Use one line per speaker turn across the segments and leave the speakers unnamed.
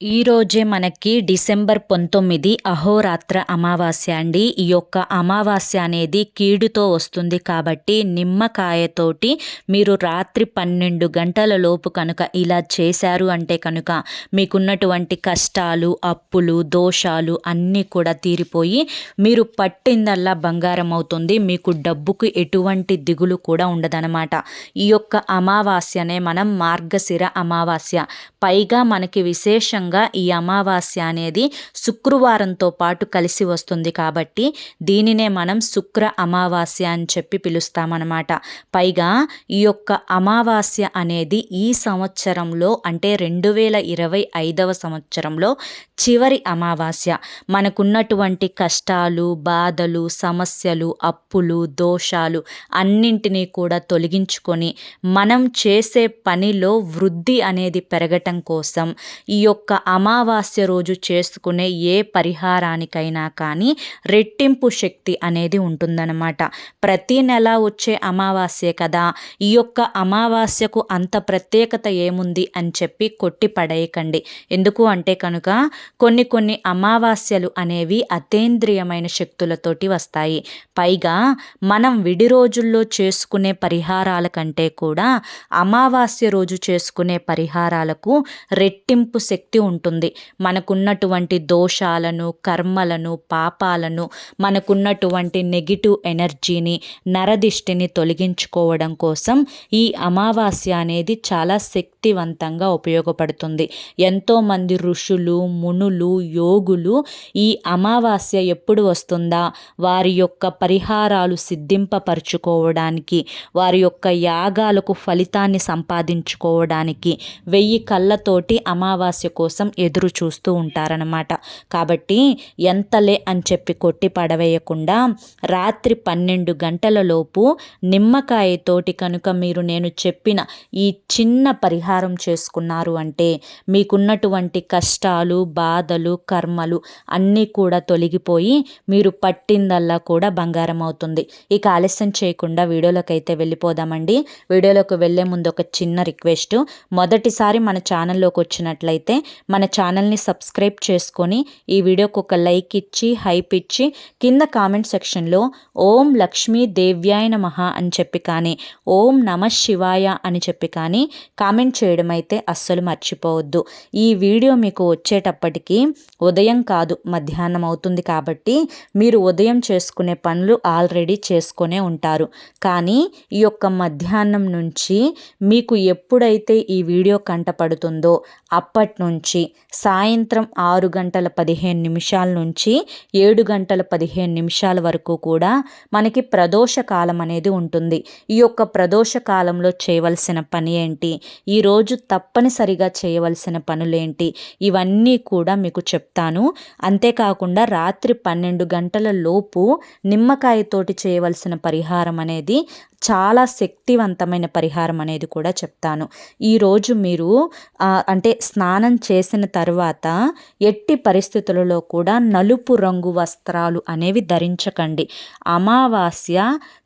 ఈరోజే మనకి డిసెంబర్ పంతొమ్మిది అహోరాత్ర అమావాస్య అండి. ఈ యొక్క అమావాస్య అనేది కీడుతో వస్తుంది కాబట్టి నిమ్మకాయతోటి మీరు రాత్రి పన్నెండు గంటల లోపు కనుక ఇలా చేశారు అంటే కనుక మీకున్నటువంటి కష్టాలు అప్పులు దోషాలు అన్నీ కూడా తీరిపోయి మీరు పట్టిందల్లా బంగారం అవుతుంది. మీకు డబ్బుకు ఎటువంటి దిగులు కూడా ఉండదనమాట ఈ యొక్క అమావాస్యనే మనం మార్గశిర అమావాస్య. పైగా మనకి విశేషంగా విధంగా ఈ అమావాస్య అనేది శుక్రవారంతో పాటు కలిసి వస్తుంది కాబట్టి దీనినే మనం శుక్ర అమావాస్య అని చెప్పి పిలుస్తామన్నమాట. పైగా ఈ యొక్క అమావాస్య అనేది ఈ సంవత్సరంలో అంటే రెండు వేల ఇరవై ఐదవ సంవత్సరంలో చివరి అమావాస్య. మనకున్నటువంటి కష్టాలు బాధలు సమస్యలు అప్పులు దోషాలు అన్నింటినీ కూడా తొలగించుకొని మనం చేసే పనిలో వృద్ధి అనేది పెరగటం కోసం ఈ యొక్క అమావాస్య రోజు చేసుకునే ఏ పరిహారానికైనా కానీ రెట్టింపు శక్తి అనేది ఉంటుందన్నమాట. ప్రతి నెల వచ్చే అమావాస్య కదా. ఈ యొక్క అమావాస్యకు అంత ప్రత్యేకత ఏముంది అని చెప్పి కొట్టి పడేయకండి. ఎందుకు అంటే కనుక కొన్ని కొన్ని అమావాస్యలు అనేవి అతేంద్రియమైన శక్తులతోటి వస్తాయి. పైగా మనం విడి రోజుల్లో చేసుకునే పరిహారాల కంటే కూడా అమావాస్య రోజు చేసుకునే పరిహారాలకు రెట్టింపు శక్తి ఉంటుంది. మనకున్నటువంటి దోషాలను కర్మలను పాపాలను మనకున్నటువంటి నెగిటివ్ ఎనర్జీని నరదిష్టిని తొలగించుకోవడం కోసం ఈ అమావాస్య అనేది చాలా శక్తివంతంగా ఉపయోగపడుతుంది. ఎంతోమంది ఋషులు మునులు యోగులు ఈ అమావాస్య ఎప్పుడు వస్తుందా? వారి యొక్క పరిహారాలు సిద్ధింపపరుచుకోవడానికి వారి యొక్క యాగాలకు ఫలితాన్ని సంపాదించుకోవడానికి వెయ్యి కళ్ళతోటి అమావాస్య కోసం కోసం ఎదురు చూస్తూ ఉంటారనమాట కాబట్టి ఎంతలే అని చెప్పి కొట్టి పడవేయకుండా రాత్రి పన్నెండు గంటలలోపు నిమ్మకాయతోటి కనుక మీరు నేను చెప్పిన ఈ చిన్న పరిహారం చేసుకున్నారు అంటే మీకున్నటువంటి కష్టాలు బాధలు కర్మలు అన్నీ కూడా తొలగిపోయి మీరు పట్టిందల్లా కూడా బంగారం అవుతుంది. ఇక ఆలస్యం చేయకుండా వీడియోలోకి అయితే వెళ్ళిపోదామండి. వీడియోలోకి వెళ్ళే ముందు ఒక చిన్న రిక్వెస్ట్. మొదటిసారి మన ఛానల్లోకి వచ్చినట్లయితే మన ఛానల్ని సబ్స్క్రైబ్ చేసుకొని ఈ వీడియోకి ఒక లైక్ ఇచ్చి హైప్ ఇచ్చి కింద కామెంట్ సెక్షన్లో ఓం లక్ష్మీ దేవ్యాయ నమ అని చెప్పి కానీ ఓం నమ శివాయ అని చెప్పి కానీ కామెంట్ చేయడం అయితే అస్సలు మర్చిపోవద్దు. ఈ వీడియో మీకు వచ్చేటప్పటికి ఉదయం కాదు మధ్యాహ్నం అవుతుంది కాబట్టి మీరు ఉదయం చేసుకునే పనులు ఆల్రెడీ చేసుకునే ఉంటారు. కానీ ఈ యొక్క మధ్యాహ్నం నుంచి మీకు ఎప్పుడైతే ఈ వీడియో కంటపడుతుందో అప్పటి నుంచి నుంచి సాయంత్రం ఆరు గంటల పదిహేను నిమిషాల నుంచి ఏడు గంటల పదిహేను నిమిషాల వరకు కూడా మనకి ప్రదోష కాలం అనేది ఉంటుంది. ఈ యొక్క ప్రదోష కాలంలో చేయవలసిన పని ఏంటి? ఈరోజు తప్పనిసరిగా చేయవలసిన పనులేంటి ఇవన్నీ కూడా మీకు చెప్తాను. అంతేకాకుండా రాత్రి పన్నెండు గంటల లోపు నిమ్మకాయతోటి చేయవలసిన పరిహారం అనేది చాలా శక్తివంతమైన పరిహారం అనేది కూడా చెప్తాను. ఈరోజు మీరు అంటే స్నానం చేసి చేసిన తర్వాత ఎట్టి పరిస్థితులలో కూడా నలుపు రంగు వస్త్రాలు అనేవి ధరించకండి. అమావాస్య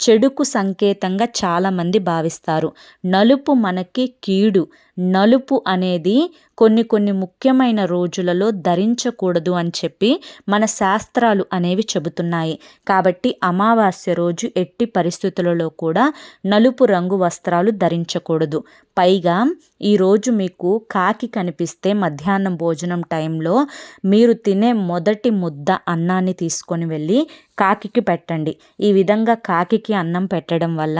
చెడుకు సంకేతంగా చాలామంది భావిస్తారు. నలుపు మనకి కీడు. నలుపు అనేది కొన్ని కొన్ని ముఖ్యమైన రోజులలో ధరించకూడదు అని చెప్పి మన శాస్త్రాలు అనేవి చెబుతున్నాయి. కాబట్టి అమావాస్య రోజు ఎట్టి పరిస్థితులలో కూడా నలుపు రంగు వస్త్రాలు ధరించకూడదు. పైగా ఈరోజు మీకు కాకి కనిపిస్తే మధ్యాహ్నం భోజనం టైంలో మీరు తినే మొదటి ముద్ద అన్నాన్ని తీసుకొని వెళ్ళి కాకికి పెట్టండి. ఈ విధంగా కాకికి అన్నం పెట్టడం వల్ల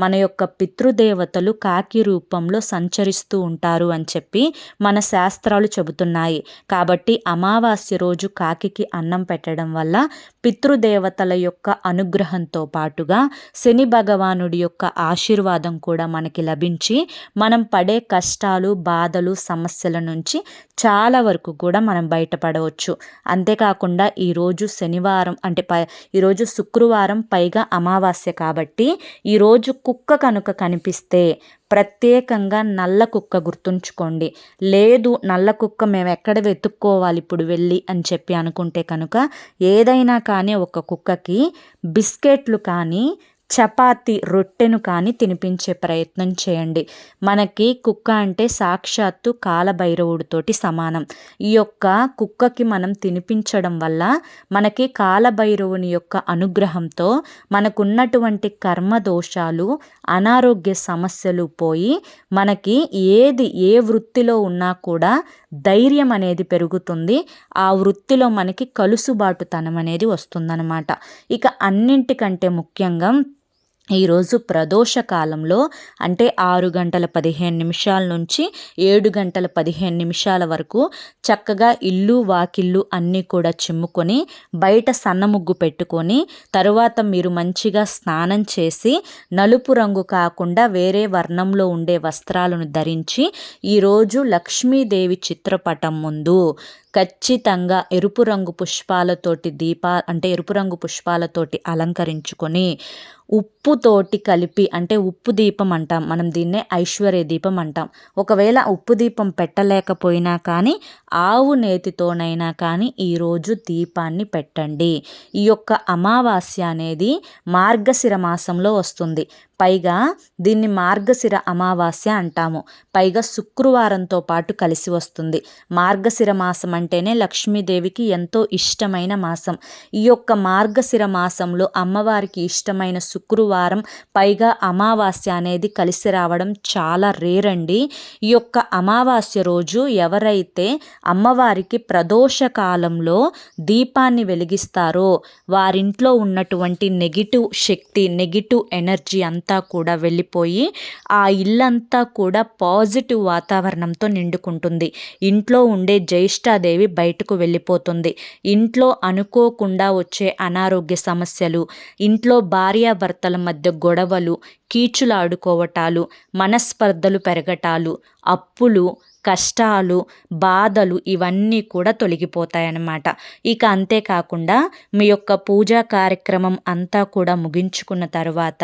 మన యొక్క పితృదేవతలు కాకి రూపంలో సంచరిస్తూ ఉంటారు అని చెప్పి మన శాస్త్రాలు చెబుతున్నాయి. కాబట్టి అమావాస్య రోజు కాకికి అన్నం పెట్టడం వల్ల పితృదేవతల యొక్క అనుగ్రహంతో పాటుగా శని భగవానుడి యొక్క ఆశీర్వాదం కూడా మనకి లభించి మనం పడే కష్టాలు బాధలు సమస్యల నుంచి చాలా వరకు కూడా మనం బయటపడవచ్చు. అంతేకాకుండా ఈరోజు శనివారం అంటే ప ఈరోజు శుక్రవారం పైగా అమావాస్య కాబట్టి ఈరోజు కుక్క కనుక కనిపిస్తే ప్రత్యేకంగా నల్ల కుక్క గుర్తుంచుకోండి. లేదు నల్ల కుక్క మేము ఎక్కడ వెతుక్కోవాలి ఇప్పుడు వెళ్ళి అని చెప్పి అనుకుంటే కనుక ఏదైనా కానీ ఒక కుక్కకి బిస్కెట్లు కానీ చపాతి రొట్టెను కానీ తినిపించే ప్రయత్నం చేయండి. మనకి కుక్క అంటే సాక్షాత్తు కాలభైరవుడితోటి సమానం. ఈ యొక్క కుక్కకి మనం తినిపించడం వల్ల మనకి కాలభైరవుని యొక్క అనుగ్రహంతో మనకున్నటువంటి కర్మ దోషాలు అనారోగ్య సమస్యలు పోయి మనకి ఏది ఏ వృత్తిలో ఉన్నా కూడా ధైర్యం అనేది పెరుగుతుంది. ఆ వృత్తిలో మనకి కలుసుబాటుతనం అనేది వస్తుందన్నమాట. ఇక అన్నింటికంటే ముఖ్యంగా ఈరోజు ప్రదోష కాలంలో అంటే ఆరు గంటల పదిహేను నిమిషాల నుంచి ఏడు గంటల పదిహేను నిమిషాల వరకు చక్కగా ఇల్లు వాకిళ్ళు అన్నీ కూడా చిమ్ముకొని బయట సన్న ముగ్గు పెట్టుకొని తరువాత మీరు మంచిగా స్నానం చేసి నలుపు రంగు కాకుండా వేరే వర్ణంలో ఉండే వస్త్రాలను ధరించి ఈరోజు లక్ష్మీదేవి చిత్రపటం ముందు ఖచ్చితంగా ఎరుపు రంగు పుష్పాలతోటి దీప అంటే ఎరుపు రంగు పుష్పాలతోటి అలంకరించుకొని ఉప్పుతోటి కలిపి అంటే ఉప్పు దీపం అంటాం మనం దీన్నే ఐశ్వర్య దీపం అంటాం. ఒకవేళ ఉప్పు దీపం పెట్టలేకపోయినా కానీ ఆవు నేతితోనైనా కానీ ఈరోజు దీపాన్ని పెట్టండి. ఈ యొక్క అమావాస్య అనేది మార్గశిర మాసంలో వస్తుంది. పైగా దీన్ని మార్గశిర అమావాస్య అంటాము. పైగా శుక్రవారంతో పాటు కలిసి వస్తుంది. మార్గశిర మాసం అంటేనే లక్ష్మీదేవికి ఎంతో ఇష్టమైన మాసం. ఈ యొక్క మార్గశిర మాసంలో అమ్మవారికి ఇష్టమైన శుక్రవారం పైగా అమావాస్య అనేది కలిసి రావడం చాలా రేర్ అండి. ఈ యొక్క అమావాస్య రోజు ఎవరైతే అమ్మవారికి ప్రదోష కాలంలో దీపాన్ని వెలిగిస్తారో వారింట్లో ఉన్నటువంటి నెగిటివ్ శక్తి నెగిటివ్ ఎనర్జీ అంతా కూడా వెళ్ళిపోయి ఆ ఇల్లంతా కూడా పాజిటివ్ వాతావరణంతో నిండుకుంటుంది. ఇంట్లో ఉండే జ్యేష్ఠాదేవి బయటకు వెళ్ళిపోతుంది. ఇంట్లో అనుకోకుండా వచ్చే అనారోగ్య సమస్యలు ఇంట్లో భార్యాభర్తల మధ్య గొడవలు కీచులాడుకోవటాలు మనస్పర్ధలు పెరగటాలు అప్పులు కష్టాలు బాధలు ఇవన్నీ కూడా తొలగిపోతాయన్నమాట. ఇక అంతేకాకుండా మీ యొక్క పూజా కార్యక్రమం అంతా కూడా ముగించుకున్న తర్వాత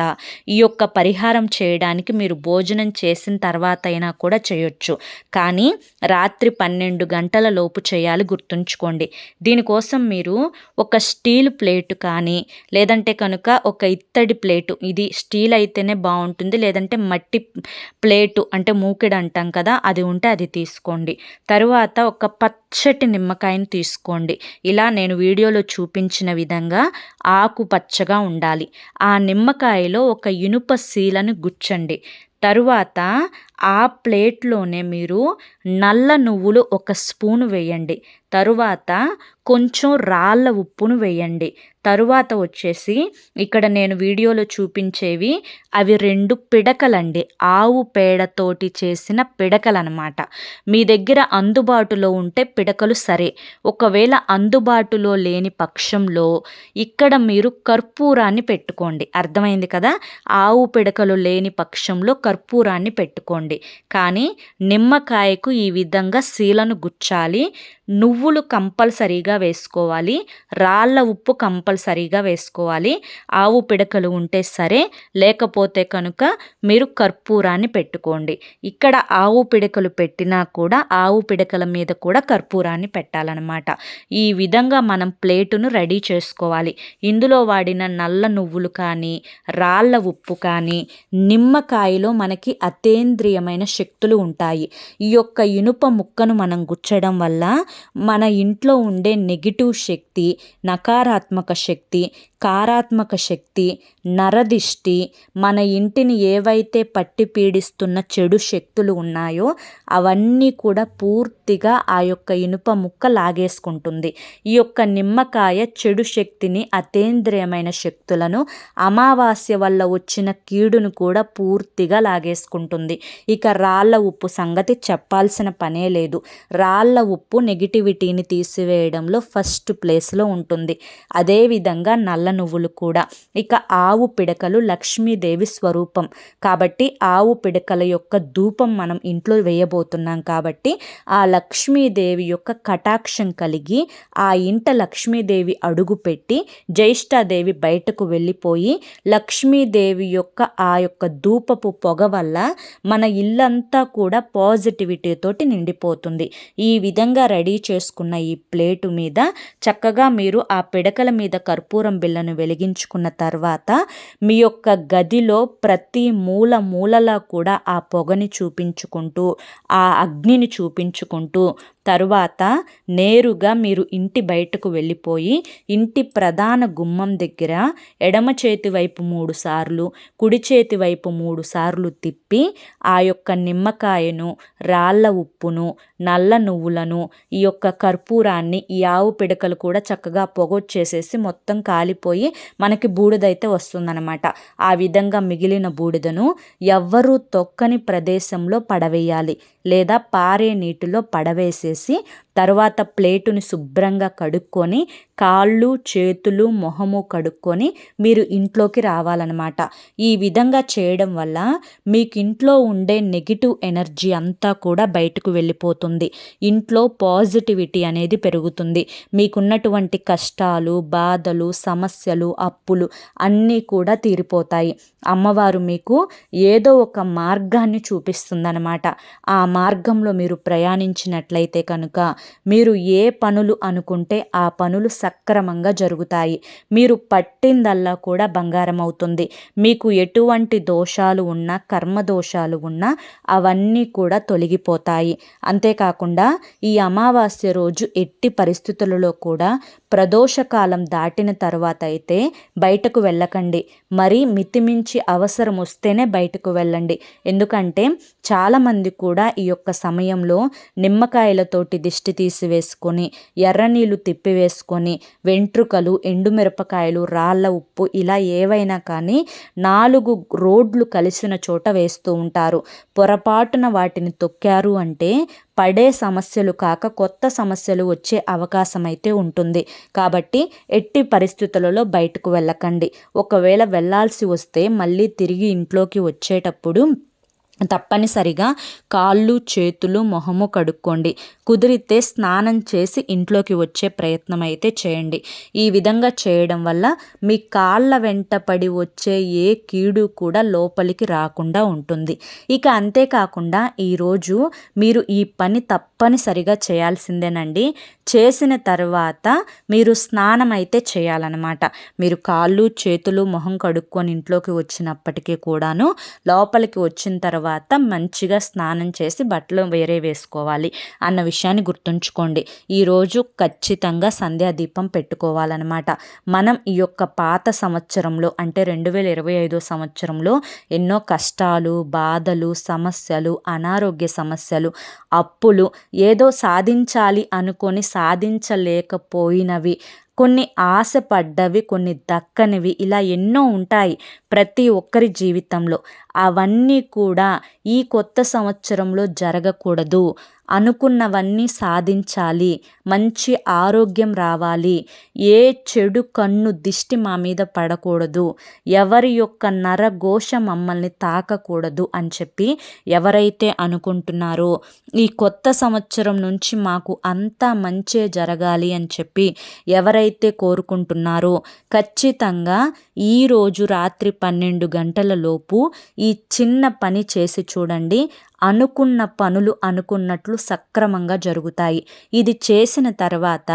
ఈ యొక్క పరిహారం చేయడానికి మీరు భోజనం చేసిన తర్వాత అయినా కూడా చేయొచ్చు. కానీ రాత్రి పన్నెండు గంటల లోపు చేయాలి గుర్తుంచుకోండి. దీనికోసం మీరు ఒక స్టీల్ ప్లేటు కానీ లేదంటే కనుక ఒక ఇత్తడి ప్లేటు ఇది స్టీల్ అయితేనే బాగుంటుంది లేదంటే మట్టి ప్లేటు అంటే మూకిడు అంటాం కదా అది ఉంటే అది తీసుకోండి. తరువాత ఒక పచ్చటి నిమ్మకాయని తీసుకోండి. ఇలా నేను వీడియోలో చూపించిన విధంగా ఆకుపచ్చగా ఉండాలి. ఆ నిమ్మకాయలో ఒక ఇనుప శీలను గుచ్చండి. తరువాత ఆ ప్లేట్లోనే మీరు నల్ల నువ్వులు ఒక స్పూను వేయండి. తరువాత కొంచెం రాళ్ళ ఉప్పును వేయండి. తరువాత వచ్చేసి ఇక్కడ నేను వీడియోలో చూపించేవి అవి రెండు పిడకలండి. ఆవు పేడతోటి చేసిన పిడకలనమాట. మీ దగ్గర అందుబాటులో ఉంటే పిడకలు సరే. ఒకవేళ అందుబాటులో లేని పక్షంలో ఇక్కడ మీరు కర్పూరాన్ని పెట్టుకోండి. అర్థమైంది కదా? ఆవు పిడకలు లేని పక్షంలో కర్పూరాన్ని పెట్టుకోండి. కానీ నిమ్మకాయకు ఈ విధంగా శీలను గుచ్చాలి. నువ్వులు కంపల్సరీగా వేసుకోవాలి. రాళ్ళ ఉప్పు కంపల్సరీగా వేసుకోవాలి. ఆవు పిడకలు ఉంటే సరే లేకపోతే కనుక మీరు కర్పూరాన్ని పెట్టుకోండి. ఇక్కడ ఆవు పిడకలు పెట్టినా కూడా ఆవు పిడకల మీద కూడా కర్పూరాన్ని పెట్టాలన్నమాట. ఈ విధంగా మనం ప్లేటును రెడీ చేసుకోవాలి. ఇందులో వాడిన నల్ల నువ్వులు కానీ రాళ్ళ ఉప్పు కానీ నిమ్మకాయలో మనకి అతేంద్రియమైన శక్తులు ఉంటాయి. ఈ యొక్క ఇనుప ముక్కను మనం గుచ్చడం వల్ల మన ఇంట్లో ఉండే నెగిటివ్ శక్తి నకారాత్మక శక్తి కారాత్మక శక్తి నరదిష్టి మన ఇంటిని ఏవైతే పట్టి పీడిస్తున్న చెడు శక్తులు ఉన్నాయో అవన్నీ కూడా పూర్తిగా ఆ యొక్క ఇనుప ముక్క లాగేసుకుంటుంది. ఈ యొక్క నిమ్మకాయ చెడు శక్తిని అతేంద్రియమైన శక్తులను అమావాస్య వల్ల వచ్చిన కీడును కూడా పూర్తిగా లాగేసుకుంటుంది. ఇక రాళ్ళ ఉప్పు సంగతి చెప్పాల్సిన పనే లేదు. రాళ్ళ ఉప్పు నెగిటివిటీని తీసివేయడంలో ఫస్ట్ ప్లేస్లో ఉంటుంది. అదేవిధంగా నల్ల నువ్వులు కూడా. ఇక ఆవు పిడకలు లక్ష్మీదేవి స్వరూపం. కాబట్టి ఆవు పిడకల యొక్క ధూపం మనం ఇంట్లో వేయబోతున్నాం కాబట్టి ఆ లక్ష్మీదేవి యొక్క కటాక్షం కలిగి ఆ ఇంట లక్ష్మీదేవి అడుగు పెట్టి జ్యేష్ఠాదేవి బయటకు వెళ్ళిపోయి లక్ష్మీదేవి యొక్క ఆ యొక్క ధూపపు పొగ వల్ల మన ఇల్లంతా కూడా పాజిటివిటీతోటి నిండిపోతుంది. ఈ విధంగా రెడీ చేసుకున్న ఈ ప్లేటు మీద చక్కగా మీరు ఆ పిడకల మీద కర్పూరం బిల్ల నిమ్మకాయలను వెలిగించుకున్న తర్వాత మీ యొక్క గదిలో ప్రతి మూల మూలలా కూడా ఆ పొగని చూపించుకుంటూ ఆ అగ్నిని చూపించుకుంటూ తరువాత నేరుగా మీరు ఇంటి బయటకు వెళ్ళిపోయి ఇంటి ప్రధాన గుమ్మం దగ్గర ఎడమ చేతి వైపు మూడు సార్లు కుడి చేతి వైపు మూడు సార్లు తిప్పి ఆ యొక్క నిమ్మకాయను రాళ్ళ ఉప్పును నల్ల నువ్వులను ఈ యొక్క కర్పూరాన్ని ఈ ఆవు పిడకలు కూడా చక్కగా పొగొచ్చేసేసి మొత్తం కాలిపోయి మనకి బూడిదైతే వస్తుందన్నమాట. ఆ విధంగా మిగిలిన బూడిదను ఎవ్వరూ తొక్కని ప్రదేశంలో పడవేయాలి లేదా పారే నీటిలో పడవేసి పడవేసేసి తర్వాత ప్లేటుని శుభ్రంగా కడుక్కొని కాళ్ళు చేతులు మొహము కడుక్కొని మీరు ఇంట్లోకి రావాలన్నమాట. ఈ విధంగా చేయడం వల్ల మీకు ఇంట్లో ఉండే నెగిటివ్ ఎనర్జీ అంతా కూడా బయటకు వెళ్ళిపోతుంది. ఇంట్లో పాజిటివిటీ అనేది పెరుగుతుంది. మీకున్నటువంటి కష్టాలు బాధలు సమస్యలు అప్పులు అన్నీ కూడా తీరిపోతాయి. అమ్మవారు మీకు ఏదో ఒక మార్గాన్ని చూపిస్తుందన్నమాట. ఆ మార్గంలో మీరు ప్రయాణించినట్లయితే కనుక మీరు ఏ పనులు అనుకుంటే ఆ పనులు సక్రమంగా జరుగుతాయి. మీరు పట్టిందల్లా కూడా బంగారం అవుతుంది మీకు ఎటువంటి దోషాలు ఉన్నా కర్మ దోషాలు ఉన్నా అవన్నీ కూడా తొలగిపోతాయి. అంతేకాకుండా ఈ అమావాస్య రోజు ఎట్టి పరిస్థితులలో కూడా ప్రదోషకాలం దాటిన తర్వాత అయితే బయటకు వెళ్ళకండి. మరీ మితిమించి అవసరం వస్తేనే బయటకు వెళ్ళండి. ఎందుకంటే చాలామంది కూడా ఈ యొక్క సమయంలో నిమ్మకాయలతోటి దిష్టి తీసివేసుకొని ఎర్రనీళ్ళు తిప్పివేసుకొని వెంట్రుకలు ఎండుమిరపకాయలు రాళ్ళ ఉప్పు ఇలా ఏవైనా కానీ నాలుగు రోడ్లు కలిసిన చోట వేస్తూ ఉంటారు. పొరపాటున వాటిని తొక్కారు అంటే పడే సమస్యలు కాక కొత్త సమస్యలు వచ్చే అవకాశం అయితే ఉంటుంది. కాబట్టి ఎట్టి పరిస్థితులలో బయటకు వెళ్ళకండి. ఒకవేళ వెళ్ళాల్సి వస్తే మళ్ళీ తిరిగి ఇంట్లోకి వచ్చేటప్పుడు తప్పనిసరిగా కాళ్ళు చేతులు మొహము కడుక్కోండి. కుదిరితే స్నానం చేసి ఇంట్లోకి వచ్చే ప్రయత్నం అయితే చేయండి. ఈ విధంగా చేయడం వల్ల మీ కాళ్ళ వెంట పడి వచ్చే ఏ కీడు కూడా లోపలికి రాకుండా ఉంటుంది. ఇక అంతేకాకుండా ఈరోజు మీరు ఈ పని తప్పనిసరిగా చేయాల్సిందేనండి. చేసిన తర్వాత మీరు స్నానం అయితే చేయాలన్నమాట. మీరు కాళ్ళు చేతులు మొహం కడుక్కొని ఇంట్లోకి వచ్చినప్పటికీ కూడాను లోపలికి వచ్చిన తర్వాత తర్వాత మంచిగా స్నానం చేసి బట్టలు వేరే వేసుకోవాలి అన్న విషయాన్ని గుర్తుంచుకోండి. ఈరోజు ఖచ్చితంగా సంధ్యా దీపం పెట్టుకోవాలన్నమాట. మనం ఈ యొక్క పాత సంవత్సరంలో అంటే రెండు వేల ఇరవై ఐదో సంవత్సరంలో ఎన్నో కష్టాలు బాధలు సమస్యలు అనారోగ్య సమస్యలు అప్పులు ఏదో సాధించాలి అనుకొని సాధించలేకపోయినవి కొన్ని ఆశపడ్డవి కొన్ని దక్కనివి ఇలా ఎన్నో ఉంటాయి ప్రతి ఒక్కరి జీవితంలో. అవన్నీ కూడా ఈ కొత్త సంవత్సరంలో జరగకూడదు. అనుకున్నవన్నీ సాధించాలి. మంచి ఆరోగ్యం రావాలి. ఏ చెడు కన్ను దిష్టి మా మీద పడకూడదు. ఎవరి యొక్క నరఘోష మమ్మల్ని తాకకూడదు అని చెప్పి ఎవరైతే అనుకుంటున్నారో ఈ కొత్త సంవత్సరం నుంచి మాకు అంతా మంచే జరగాలి అని చెప్పి ఎవరైతే కోరుకుంటున్నారో ఖచ్చితంగా ఈరోజు రాత్రి పన్నెండు గంటలలోపు ఈ చిన్న పని చేసి చూడండి. అనుకున్న పనులు అనుకున్నట్లు సక్రమంగా జరుగుతాయి. ఇది చేసిన తర్వాత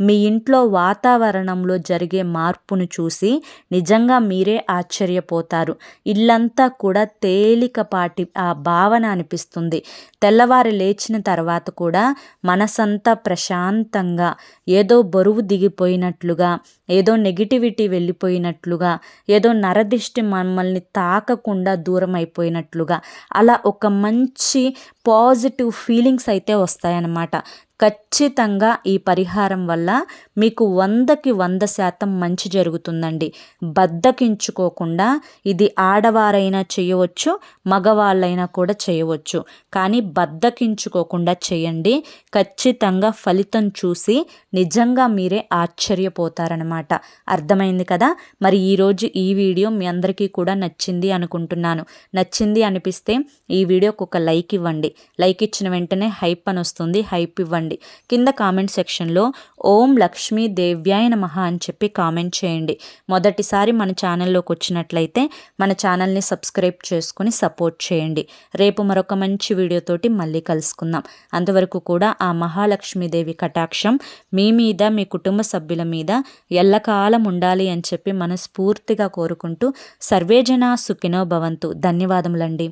మీ ఇంట్లో వాతావరణంలో జరిగే మార్పును చూసి నిజంగా మీరే ఆశ్చర్యపోతారు. ఇల్లంతా కూడా తేలికపాటి ఆ భావన అనిపిస్తుంది. తెల్లవారు లేచిన తర్వాత కూడా మనసంతా ప్రశాంతంగా ఏదో బరువు దిగిపోయినట్లుగా ఏదో నెగిటివిటీ వెళ్ళిపోయినట్లుగా ఏదో నరదిష్టి మమ్మల్ని తాకకుండా దూరం అయిపోయినట్లుగా అలా ఒక మంచి పాజిటివ్ ఫీలింగ్స్ అయితే వస్తాయన్నమాట. ఖచ్చితంగా ఈ పరిహారం వల్ల మీకు వందకి వంద శాతం మంచి జరుగుతుందండి. బద్దకించుకోకుండా ఇది ఆడవారైనా చేయవచ్చు మగవాళ్ళైనా కూడా చేయవచ్చు. కానీ బద్దకించుకోకుండా చేయండి. ఖచ్చితంగా ఫలితం చూసి నిజంగా మీరే ఆశ్చర్యపోతారనమాట అర్థమైంది కదా? మరి ఈరోజు ఈ వీడియో మీ అందరికీ కూడా నచ్చింది అనుకుంటున్నాను. నచ్చింది అనిపిస్తే ఈ వీడియోకి ఒక లైక్ ఇవ్వండి. లైక్ ఇచ్చిన వెంటనే హైప్ అని వస్తుంది. హైప్ ఇవ్వండి. చేయండి. కింద కామెంట్ సెక్షన్లో ఓం లక్ష్మీ దేవ్యాయ నమః అని చెప్పి కామెంట్ చేయండి. మొదటిసారి మన ఛానల్లోకి వచ్చినట్లయితే మన ఛానల్ని సబ్స్క్రైబ్ చేసుకుని సపోర్ట్ చేయండి. రేపు మరొక మంచి వీడియోతోటి మళ్ళీ కలుసుకుందాం. అంతవరకు కూడా ఆ మహాలక్ష్మీదేవి కటాక్షం మీ మీద మీ కుటుంబ సభ్యుల మీద ఎల్లకాలం ఉండాలి అని చెప్పి మనస్ఫూర్తిగా కోరుకుంటూ సర్వేజన సుఖినో భవంతు. ధన్యవాదములండి.